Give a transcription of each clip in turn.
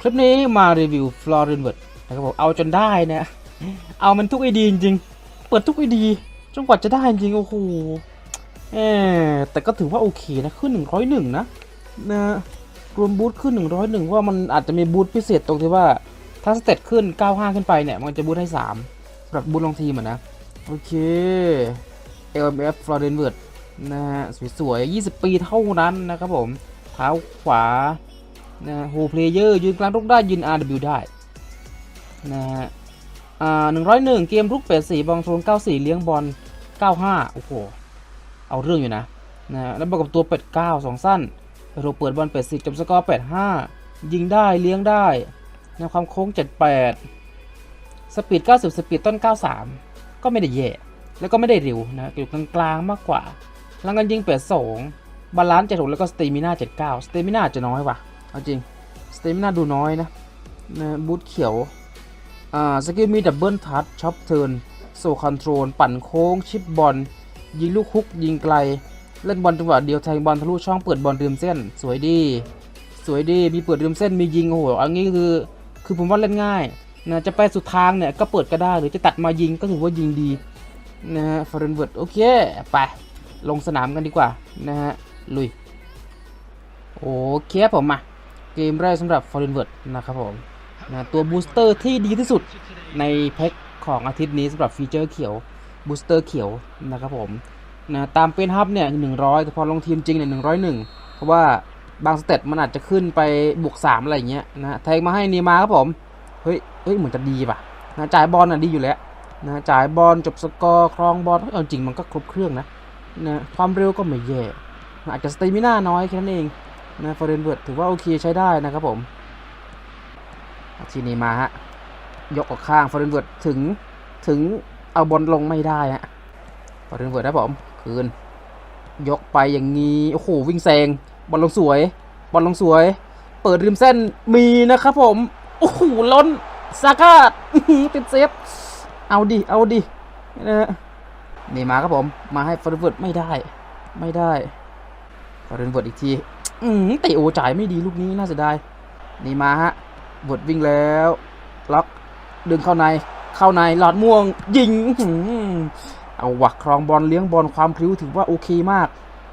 คลิปนี้มารีวิว f l o r e n w o r d นะครับผมเอาจนได้นะเอามันทุกไอดีจริงๆเปิดทุกไอดีจนกว่าจะได้จริงโอ้โหเออแต่ก็ถือว่าโอเคนะขึ้น 101 นะนะรวมบูทขึ้น 101 ว่ามันอาจจะมีบูทพิเศษตรงที่ว่าถ้าสเตตขึ้น 95 ขึ้นไปเนี่ย มันจะบูทให้3สำหรับบูทลงทีมอะนะ โอเค LMF f l o r e n w o r d นะฮะสวยๆ 20 ปีเท่านั้นนะครับผม เท้าขวา นะโฮเพลเยอร์ยืนกลางรุกได้ยืน RW ได้นะฮะอ่า101เกมรุกเป็ดสี่บอลโซน94เลี้ยงบอล95โอ้โห เอาเรื่องอยู่นะนะแล้วประกอบตัวเป็ด9 2สั้นไปโรเปิดบอลเป็ด10จบสกอร์85ยิงได้เลี้ยงได้นะความโค้ง78สปีด90สปีดต้น93ก็ไม่ได้แย่แล้วก็ไม่ได้เร็วนะอยู่กลางๆมากกว่าหลังกันยิงเป็ด2บาลานซ์76แล้วก็สเตมิน่า79สเตมิน่าจะน้อยว่ะ เอาจริง สเตมิน่าดูน้อยนะนะบูทเขียว อ่า สกิลมีดับเบิลทัชช็อปเทิร์นโซคอนโทรล ปั่นโค้ง ชิปบอล ยิงลูกคุก ยิงไกล เล่นบอลจังหวะเดียวแทงบอลทะลุช่องเปิดบอลริมเส้น สวยดี สวยดี มีเปิดริมเส้น มียิง โอ้โห อันนี้คือ คือผมว่าเล่นง่ายนะจะไปสุดทางเนี่ยก็เปิดก็ได้หรือจะตัดมายิงก็ถือว่ายิงดีนะฮะฟอร์เรนเวิร์ดโอเค ไป ลงสนามกันดีกว่านะฮะ ลุย โอเคครับผมมา เกมแรกสำหรับ f o r e n w o r d นะครับผมนะตัวบูสเตอร์ที่ดีที่สุดในแพ็คของอาทิตย์นี้สำหรับฟีเจอร์เขียวบูสเตอร์เขียวนะครับผมนะตามเป็นฮับเนี่ย100แต่พอลงทีมจริงเนี่ย101เพราะว่าบางสเตตมันอาจจะขึ้นไปบวก3อะไรอย่างเงี้ยนะแทงมาให้นีมาครับผมเฮ้ยเฮ้ยเหมือนจะดีป่ะนะจ่ายบอลน่ะดีอยู่แล้วนะจ่ายบอลจบสกอร์ครองบอลเอาจริงมันก็ครบเครื่องนะนะความเร็วก็ไม่แย่อาจจะสเตมิน่าน้อยแค่นั้นเอง นะฟอร์เรนเวิร์ดถือว่าโอเคใช้ได้นะครับผมทีนี้มาฮะ ยกออกข้างฟอร์เรนเวิร์ดถึงถึงเอาบอลลงไม่ได้ฮะฟอร์เรนเวิร์ดนะผมคืน ยกไปอย่างนี้ โอ้โห วิ่งแซงบอลลงสวย บอลลงสวย เปิดริมเส้นมีนะครับผม โอ้โหล้นซาก้าตติดเซฟเอาดิเอาดินะนี่มาครับผมมาให้ฟอร์เรนเวิร์ดไม่ได้ไม่ได้ฟอร์เรนเวิร์ดอีกที อืมเตะโอจ่ายไม่ดีลูกนี้น่าเสียดายนี่มาฮะบดวิ่งแล้ว ล็อกดึงเข้าใน เข้าในหลอดม่วง ยิงเอาวักครองบอลเลี้ยงบอลความพริ้วถือว่าโอเคมาก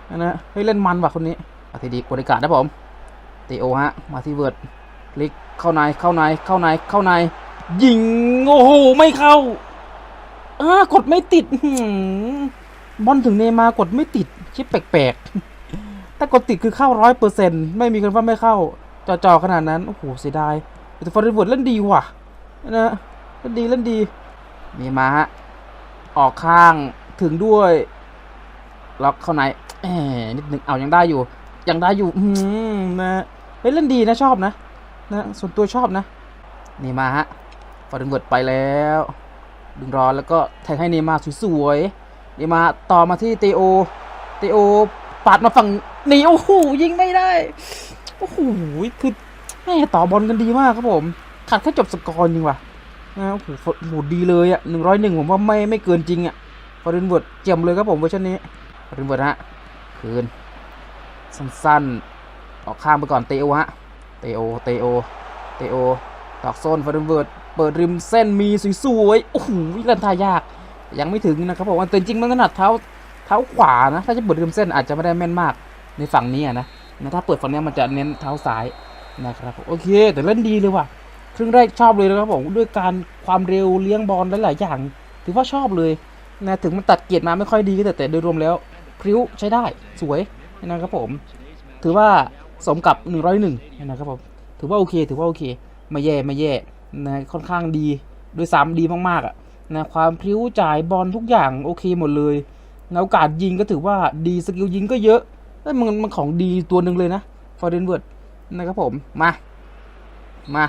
นะนะเฮ้ยเล่นมันว่ะคนนี้อาทีดีบริการนะผมเตะโอฮะ มาที่เวิร์ดคลิกเข้าในเข้าในเข้าในเข้าใน ยิงโอ้โหไม่เข้าอ่ากดไม่ติดบอลถึงเนมากดไม่ติดชิปแปลกๆากดติดคือเข้าร้อยเปอร์เซ็นต์ไม่มีคนว่าไม่เข้าจ่อๆขนาดนั้น โอ้โหเสียดายแต่ฟอร์เรนเวิร์ดเล่นดีว่ะนะเล่นดีเล่นดีมีมาฮะออกข้างถึงด้วยล็อกเข้าในแหมนิดหนึ่งเอายังได้อยู่ ยังได้อยู่อืมนะเฮ้ยเล่นดีนะชอบนะนะส่วนตัวชอบนะ นี่มาฮะฟอร์เรนเวิร์ดไปแล้ว ดึงรอนแล้วก็แทงให้เนมาสวยๆเนมาต่อมาที่เตโอเตโอปาดมาฝั่ง หนีโอ้โหยิงไม่ได้โอ้โหคือแม่ต่อบอลกันดีมากครับผมขาดแค่จบสกอร์จริงว่ะนะโอ้โหโหดีเลยอะหนึ่งร้อยหนึ่งผมว่าไม่ไม่เกินจริงอะฟอร์เรนเวิร์ดเจียมเลยครับผมเวอร์ชันนี้ฟอร์เรนเวิร์ดฮะคืนสั้นๆ ออกข้างไปก่อนเตโอฮะเตโอเตโอเตโอตอกโซนฟอร์เรนเวิร์ดเปิดริมเส้นมีสวยๆโอ้โหเล่นท่ายากยังไม่ถึงนะครับผมแต่จริงมันถนัดเท้าเท้าขวานะถ้าจะเปิดริมเส้นอาจจะไม่ได้แม่นมาก ในฝั่งนี้นะนะถ้าเปิดฝั่งนี้มันจะเน้นเท้าซ้ายนะครับโอเค แต่เล่นดีเลยว่ะครึ่งแรกชอบเลยนะครับผมด้วยการความเร็วเลี้ยงบอลหลายๆอย่าง ถือว่าชอบเลยนะถึงมันตัดเกียรมาไม่ค่อยดีแต่แต่โดยรวมแล้วพริ้วใช้ได้สวยนะครับผม ถือว่าสมกับ 101นะครับผมถือว่าโอเค ถือว่าโอเคไม่แย่ไม่แย่นะค่อนข้างดีโดยซ้ำดีมากๆอะนะความพริ้วจ่ายบอลทุกอย่างโอเคหมดเลยโอกาสยิงก็ถือว่าดีสกิลยิงก็เยอะ อ้ยมันมันของดีตัวหนึ่งเลยนะฟอร์เรนเวิร์ดนะครับผม มา มา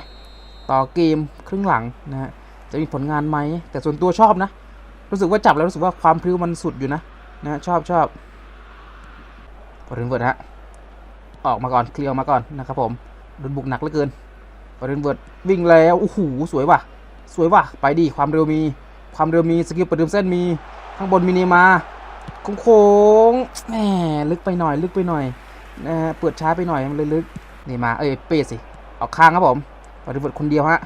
ต่อเกมครึ่งหลังนะฮะ จะมีผลงานไหม แต่ส่วนตัวชอบนะ รู้สึกว่าจับแล้วรู้สึกว่าความพริ้วมันสุดอยู่นะ นะชอบชอบพอร์เรนเวิร์ดฮะ ออกมาก่อน เคลียร์มาก่อนนะครับผมโดนบุกหนักเหลือเกินพอร์เรนเวิร์ดวิ่งแล้ว โอ้โห สวยว่ะ สวยว่ะ ไปดี ความเร็วมี ความเร็วมี สกิลเปิดเดิมเส้นมี ข้างบนมีเนมา โค้งแหมลึกไปหน่อยลึกไปหน่อยนะฮะเปิดช้าไปหน่อยมันเลยลึกเนมาเอ้ยเปสิออกข้างครับผมพอเรนเวิร์ดคนเดียวฮะ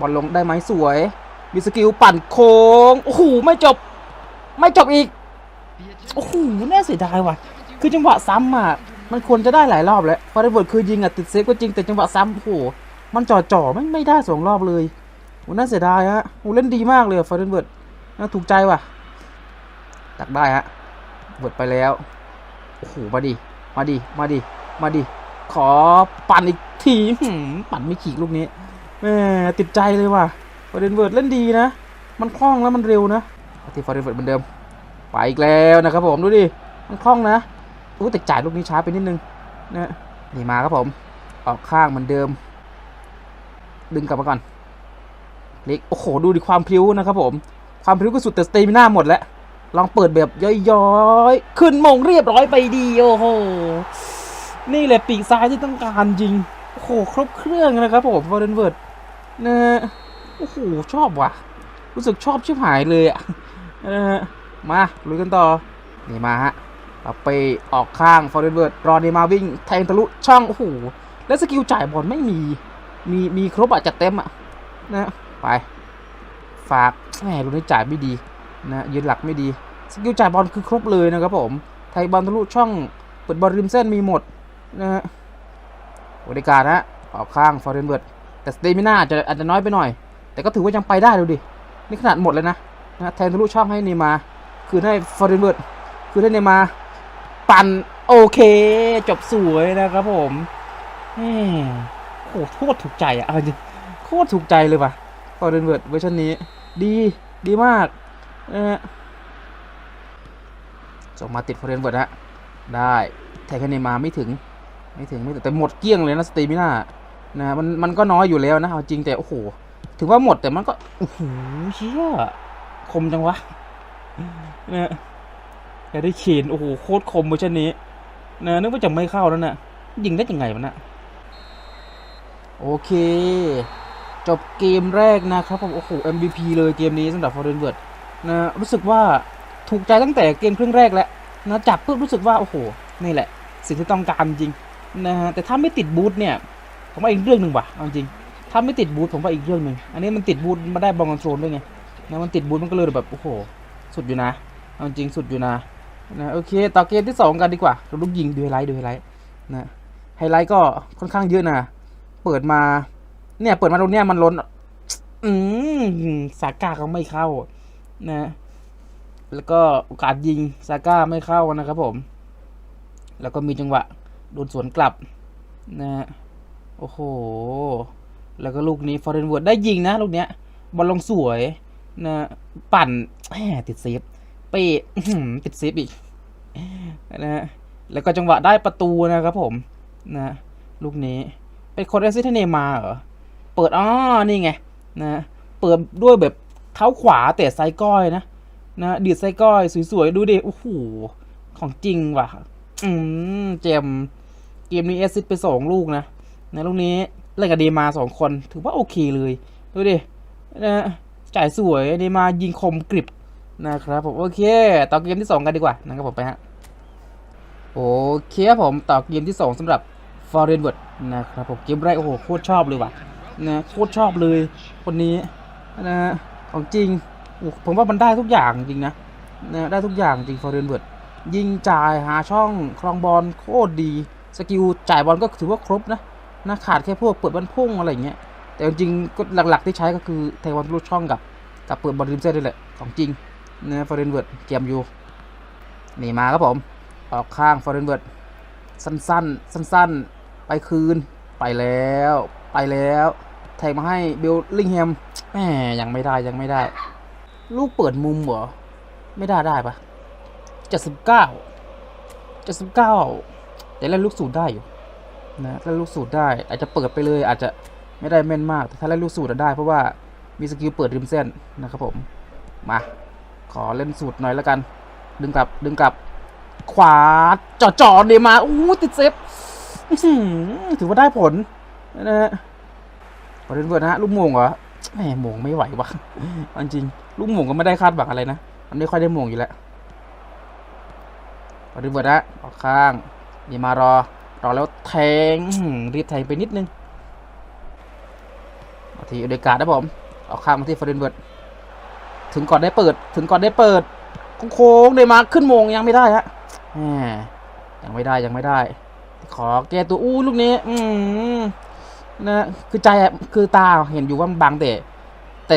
บอลลงได้ไหมสวย มีสกิลปั่นโค้งโอ้โหไม่จบ ไม่จบอีกโอ้โหน่าเสียดายว่ะ คือจังหวะซ้ำอะมันควรจะได้หลายรอบแล้วฟอร์เวิร์ดคือยิงอะติดเซฟก็จริงแต่จังหวะซ้ำโอ้โหมันจ่อจ่อไม่ไม่ได้สองรอบเลยโอ้น่าเสียดายฮะโอ้เล่นดีมากเลยฟอร์เวิร์ดน่าถูกใจว่ะตักได้ฮะ เวิร์ดไปแล้ว โอ้โห มาดิ มาดิ มาดิ มาดิ ขอปั่นอีกทีปั่นไม่ขีกลูกนี้แหมติดใจเลยว่ะฟอร์เรนเวิร์ดเล่นดีนะ มันคล่องแล้วมันเร็วนะที่ฟอร์เวิร์ดเหมือนเดิม ไปอีกแล้วนะครับผมดูดิ มันคล่องนะอู้แต่จ่ายลูกนี้ช้าไปนิดนึงนะนี่มาครับผม ออกข้างเหมือนเดิม ดึงกลับมาก่อนพลิกโอ้โห ดูดิความพริ้วนะครับผม ความพริ้วก็สุดแต่สเตมิน่าหมดแล้ว ลองเปิดแบบย้อยๆ ขึ้นมงเรียบร้อยไปดีโอ้โห นี่แหละปีกซ้ายที่ต้องการจริง โอ้โห ครบเครื่องนะครับผมฟอร์เรนเวิร์ดนะโอ้โห ชอบว่ะ รู้สึกชอบชิบหายเลยอะนะฮะมาลุยกันต่อ นี่มาฮะเอาไปออกข้างฟอร์เรนเวิร์ดรอเนมาวิ่งแทงทะลุช่อง โอ้โห แล้วสกิลจ่ายบอลไม่มี มีมีครบอะจัดเต็มอะนะไป ฝากแหมลูกนี้จ่ายไม่ดี นะยืนหลักไม่ดีสกิลจ่ายบอลคือครบเลยนะครับผม ไทยบอลทะลุช่องเปิดบอลริมเส้นมีหมดนะฮะบริการฮะออกข้างฟอร์เรนเวิร์ดแต่สเตมิน่าอาจจะอาจจะน้อยไปหน่อย แต่ก็ถือว่ายังไปได้ดูดิ นี่ขนาดหมดเลยนะนะแทนทะลุช่องให้เนมา คือให้ฟอร์เรนเวิร์ดคือให้เนมา ปั่นโอเค จบสวยนะครับผมโอ้โหโคตรถูกใจอะอาจริโคตรถูกใจเลยว่ะฟอร์เรนเวิร์ดเวอร์ชันนี้ ดีดีมาก นะฮะส่งมาติดฟอร์เรนเวิร์ดฮะ ได้แทนให้เนย์มาไม่ถึง ไม่ถึงไม่ถึงแต่หมดเกลี้ยงเลยนะสเตมิน่านะมันมันก็น้อยอยู่แล้วนะเอาจริงแต่ โอ้โห ถึงว่าหมดแต่มันก็ โอ้โหเชี่ยคมจังวะนี่แต่ได้เขีนโอ้โห โคตรคมเวอร์ชันนี้นะนึกว่าจะไม่เข้าแล้วนะ่ะยิงได้ยังไงมันนะโอเค จบเกมแรกนะครับผมโอ้โห MVP เลยเกมนี้สำหรับ f o r e n w o r d นะรู้สึกว่าถูกใจตั้งแต่เกมครึ่งแรกแล้วนะจับปุ๊บรู้สึกว่าโอ้โหนี่แหละ สิ่งที่ต้องการจริงนะฮะแต่ถ้าไม่ติดบูทเนี่ยผมว่าอีกเรื่องหนึ่งว่ะเอาจริง ถ้าไม่ติดบูทผมว่าอีกเรื่องหนึ่งอันนี้มันติดบูทมาได้บอลคอนโทรลด้วยไงนะมันติดบูทมันก็เลยแบบโอ้โห สุดอยู่นะเอาจริงสุดอยู่นะนะโอเคต่อเกมที่สองกันดีกว่าเราลูกยิงดูไฮไลท์ดูไฮไลท์นะไฮไลท์ก็ค่อนข้างเยอะนะเปิดมาเนี่ยเปิดมาตรงเนี้ยมันล้นอืมซาก้าก็ไม่เข้า นะแล้วก็โอกาสยิงซาก้าไม่เข้านะครับผม แล้วก็มีจังหวะโดนสวนกลับนะโอ้โห แล้วก็ลูกนี้ฟอร์เรนเวิร์ดได้ยิงนะลูกเนี้ยบอลลงสวยนะปั่นแหมติดเซฟเป้อื้อหือติดเซฟอีกนะแล้วก็จังหวะได้ประตูนะครับผมนะลูกนี้ เป็นคนแอซิสต์ให้เนมาเหรอ เปิดอ๋อนี่ไงนะเปิดด้วยแบบ เท้าขวาแต่ไซก้อยนะนะดีดไซก้อยสวยๆ ดูดิโอ้โหของจริงว่ะ อืมเจมเกมนี้แอสซิสไปสองลูกนะในลูกนี้เล่นกับเดมาสองคน ถือว่าโอเคเลย ดูดินะจ่ายสวยเดมายิงคมกริบนะครับผมโอเค ต่อเกมที่สองกันดีกว่านะครับผมไปฮะโอเคผมต่อเกมที่สองสำหรับฟอร์เรนเวิร์ดนะครับผมเกมแรกโอ้โหโคตรชอบเลยว่ะนะโคตรชอบเลยคนนี้นะ ของจริง ผมว่ามันได้ทุกอย่างจริงนะนะได้ทุกอย่างจริงฟอร์เรนเวิร์ดยิงจ่ายหาช่องครองบอลโคตรดี สกิลจ่ายบอลก็ถือว่าครบนะนะขาดแค่พวกเปิดบอลพุ่งอะไรอย่างเงี้ยแต่จริงๆก็หลักๆที่ใช้ก็คือเทบอลลูกช่องกับกับเปิดบอลริมเส้นนี่แหละของจริงนะฟอร์เรนเวิร์ดเกมอยู่นี่มาครับผมออกข้างฟอร์เรนเวิร์ดสั้นๆ สั้นๆ ไปคืน ไปแล้ว ไปแล้ว แทงมาให้เบลลิงแฮมแหมยังไม่ได้ยังไม่ได้ ลูกเปิดมุมเหรอ ไม่ได้ได้ปะเจ็ดสิบเก้าเจ็ดสิบเก้าแต่เล่นลูกสูตรได้อยู่นะเล่นลูกสูตรได้ อาจจะเปิดไปเลย อาจจะไม่ได้แม่นมาก แต่ถ้าเล่นลูกสูตรอะได้ เพราะว่ามีสกิลเปิดริมเส้นนะครับผม มา ขอเล่นสูตรหน่อยแล้วกัน ดึงกลับดึงกลับ ขวาจ่อจ่อเดมาอู้ติดเซฟถือว่าได้ผลนะฮะ ประเด็นเวิร์ดนะฮะลูกโมงเหรอแหมโมงไม่ไหววะจริงลูกโมงก็ไม่ได้คาดหวังอะไรนะมันไม่ค่อยได้โมงอยู่แล้วประเด็นเวิร์ดนะออกข้างเดมารอรอแล้วแทงรีบแทงไปนิดนึงมาทีอเดกาดนะผมออกข้างมาที่ฟอร์เรนเวิร์ดถึงก่อนได้เปิด ถึงก่อนได้เปิดโค้งเลยมาขึ้นโมงยังไม่ได้ฮะแหมยังไม่ได้ยังไม่ได้ ขอแก้ตัวอู้ลูกนี้ อืม นะคือใจคือตาเห็นอยู่ว่ามันบังแต่แต่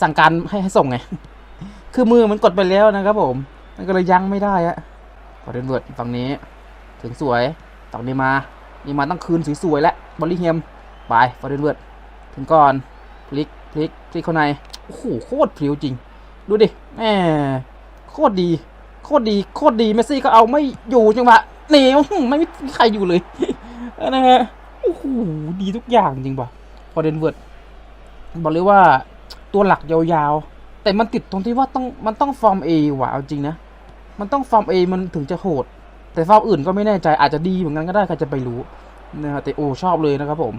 สั่งการให้ให้ส่งไง คือมือมันกดไปแล้วนะครับผม มันก็เลยยั้งไม่ได้อะพอเดินเวิร์ดฝั่งนี้ ถึงสวยตอนนี้มา นี่มาตั้งคืนสวยๆแล้วบอลลี่เฮมไปฟอร์เดนเวิร์ดถึงก่อนพลิกพลิกพลิกเข้าในโอ้โหโคตรพลิ้วจริง ดูดิแหมโคตรดี โคตรดีโคตรดีเมสซี่ก็เอาไม่อยู่จังหวะเหนียวไม่มีใครอยู่เลยนะฮะ อ้โหดีทุกอย่างจริงป่ะพอเดนเวิร์ดบอกเลยว่าตัวหลักยาวๆ แต่มันติดตรงที่ว่าต้องมันต้องฟอร์มเอว่ะเอาจริงนะ มันต้องฟอร์มเอมันถึงจะโหด แต่ฟอร์มอื่นก็ไม่แน่ใจอาจจะดีเหมือนกันก็ได้ใครจะไปรู้นะฮะแต่โอ้ชอบเลยนะครับผม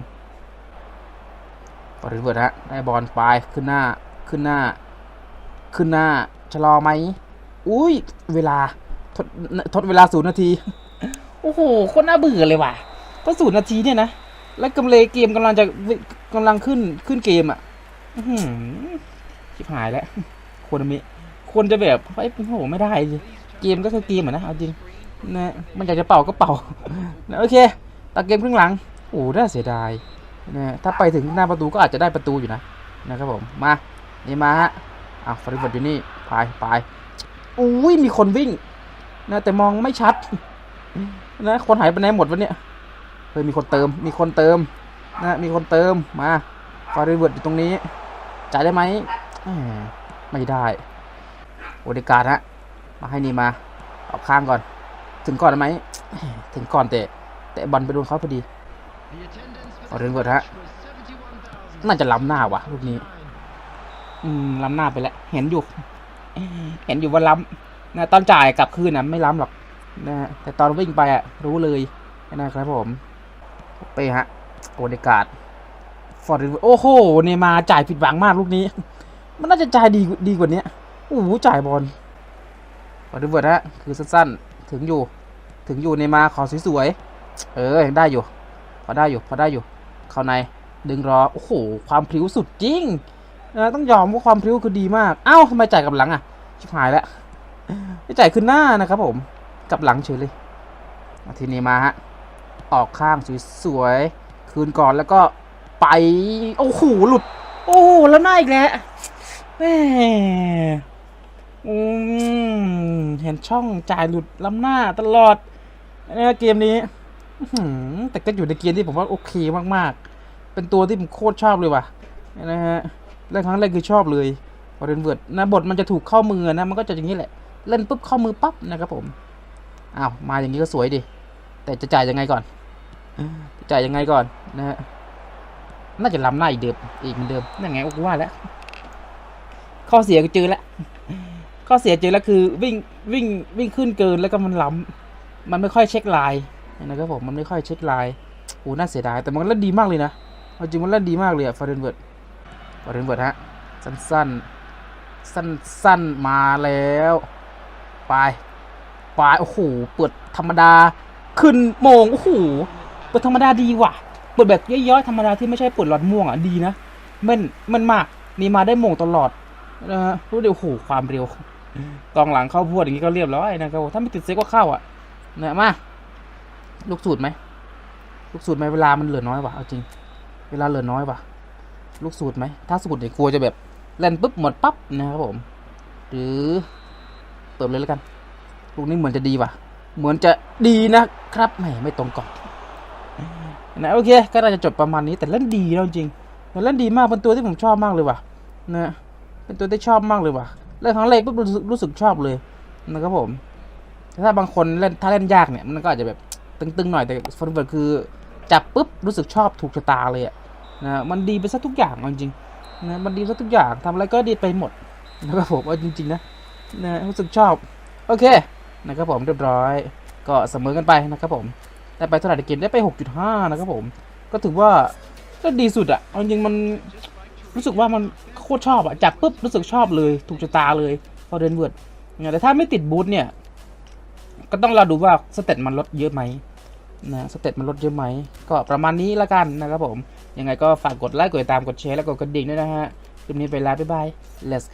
พอเดนเวิร์ดฮะได้บอลไปขึ้นหน้าขึ้นหน้า ขึ้นหน้าชะลอไหมอุ้ยเวลาทดทดเวลาศูนย์นาที โอ้โหคนน่าเบื่อเลยว่ะเพราะศูนย์นาทีเนี่ยนะ แล้วกำเลเกมกำลังจะกำลังขึ้นขึ้นเกมอะชิบหายแล้วควรมีควรจะแบบไอ้โอ้โหไม่ได้เกมก็คือเกมอะนะเอาจริงนะมันอยากจะเป่าก็เป่านะโอเคตัดเกมครึ่งหลังโอ้น่าเสียดายนะถ้าไปถึงหน้าประตูก็อาจจะได้ประตูอยู่นะนะครับผมมานี่มาฮะอะฟริบดอยู่นี่ไปไปอุ้ยมีคนวิ่งนะแต่มองไม่ชัดนะคนหายไปไหนหมดวะเนี่ย เฮ้ยมีคนเติม มีคนเติมนะมีคนเติมมาฟาริเวิร์ดอยู่ตรงนี้ จ่ายได้ไหมไม่ได้โอเดการ์ดฮะมาให้นี่มาออกข้างก่อน ถึงก่อนไหมถึงก่อนแต่แต่บอลไปโดนเขาพอดีฟาริเวิร์ดฮะน่าจะล้ำหน้าว่ะลูกนี้ อืมล้ำหน้าไปแล้วเห็นอยู่ เห็นอยู่ว่าล้ำนะตอนจ่ายกลับคืนนะไม่ล้ำหรอกนะฮะแต่ตอนวิ่งไปอะรู้เลยนะครับผม ไปฮะโอเดกาดฟอร์ดโอ้โหเนมาจ่ายผิดหวังมากลูกนี้ มันน่าจะจ่ายดีดีกว่านี้โอ้โหจ่ายบอลฟอร์ดเวิร์ดฮะคือสั้นๆ ถึงอยู่ ถึงอยู่เนมาขอสวยๆเออยังได้อยู่พอได้อยู่พอได้อยู่ เข้าในดึงรอโอ้โหความพลิ้วสุดจริงนะต้องยอมว่าความพริ้วคือดีมากเอ้าทำไมจ่ายกับหลังอะชิบหายแล้วไม่จ่ายขึ้นหน้านะครับผมกับหลังเฉยเลยทีนี้มาฮะ ออกข้างสวยๆ คืนก่อนแล้วก็ไป โอ้โห หลุด โอ้แล้วหน้าอีกแล้วแมอืมเห็นช่องจ่ายหลุดล้ำหน้าตลอดนเกมนี้แต่ก็อยู่ในเกมที่ผมว่าโอเคมากๆ เป็นตัวที่ผมโคตรชอบเลยว่ะนะฮะเล่นครั้งแรกคือชอบเลยพอเรนเวิร์ดนะบทมันจะถูกเข้ามือนะมันก็จะอย่างนี้แหละ เล่นปุ๊บเข้ามือปั๊บนะครับผม อ้าว มาอย่างนี้ก็สวยดิ แต่จะจ่ายยังไงก่อน จ่ายยังไงก่อนนะฮะน่าจะล้ำหน้าอีกเดิมอีกเหมือนเดิมนั่นไงโอ้กูว่าแล้วข้อเสียก็เจอแล้วข้อเสียเจอแล้วคือวิ่งวิ่งวิ่งขึ้นเกินแล้วก็มันล้ำมันไม่ค่อยเช็คลน์นะครับผมมันไม่ค่อยเช็คลน์โอ้น่าเสียดายแต่มันเล่นดีมากเลยนะจริงมันเล่นดีมากเลยอะฟาเรนเวิร์ดบอลเรนเวิร์ดฮะสั้นสั้นสั้นสั้นๆมาแล้วไปไปโอ้โหเปิดธรรมดาขึ้นโมงโอ้โห เปิดธรรมดาดีว่ะเปิดแบบย่อยๆธรรมดาที่ไม่ใช่เปิดหลอดม่วงอะดีนะแม่นแม่นมากนี่มาได้โมงตลอดนะฮะรู้เดี๋ยวโหความเร็วกองหลังเข้าพวดอย่างนี้ก็เรียบร้อยนะครับถ้าไม่ติดเซ็กก็เข้าอะเนะมาลูกสูตรไหมลูกสูตรไหมเวลามันเหลือน้อยว่ะเอาจริง เวลาเหลือน้อยว่ะลูกสูตรไหมถ้าสูตรเนี่ยกลัวจะแบบเล่นปุ๊บหมดปั๊บนะครับผม หรือเปิดเลยแล้วกันลูกนี้เหมือนจะดีว่ะ เหมือนจะดีนะครับแหมไม่ตรงก่อน นะโอเค ก็น่าจะจบประมาณนี้แต่เล่นดีแล้วจริงมันเล่นดีมากเป็นตัวที่ผมชอบมากเลยว่ะนะเป็นตัวที่ชอบมากเลยว่ะเล่นครั้งแรกปุ๊บรู้สึกชอบเลยนะครับผมถ้าบางคนเล่นถ้าเล่นยากเนี่ยมันก็อาจจะแบบตึงๆหน่อยแต่ฟอนเวิร์ดคือจับปุ๊บรู้สึกชอบถูกชะตาเลยอะนะมันดีไปซะทุกอย่างจริงนะมันดีซะทุกอย่างทำอะไรก็ดีไปหมดนะครับผมเอาจริงๆนะนะรู้สึกชอบ โอเคนะครับผมเรียบร้อย ก็เสมอกันไปนะครับผม ได้ไปเท่าไหร่เกมได้ไป 6.5 นะครับผม ก็ถือว่าก็ดีสุดอะเอาจริงมันรู้สึกว่ามันโคตรชอบอะจับปุ๊บรู้สึกชอบเลย ถูกชะตาเลยพอเดินเวิร์ดแต่ถ้าไม่ติดบูทเนี่ย ก็ต้องเราดูว่าสเตตมันลดเยอะไหมนะสเตตมันลดเยอะไหม ก็ประมาณนี้ละกันนะครับผม ยังไงก็ฝากกดไลค์กดติดตามกดแชร์และกดกระดิ่งด้วยนะฮะคลิปนี้ไปแล้วบ๊ายบาย let's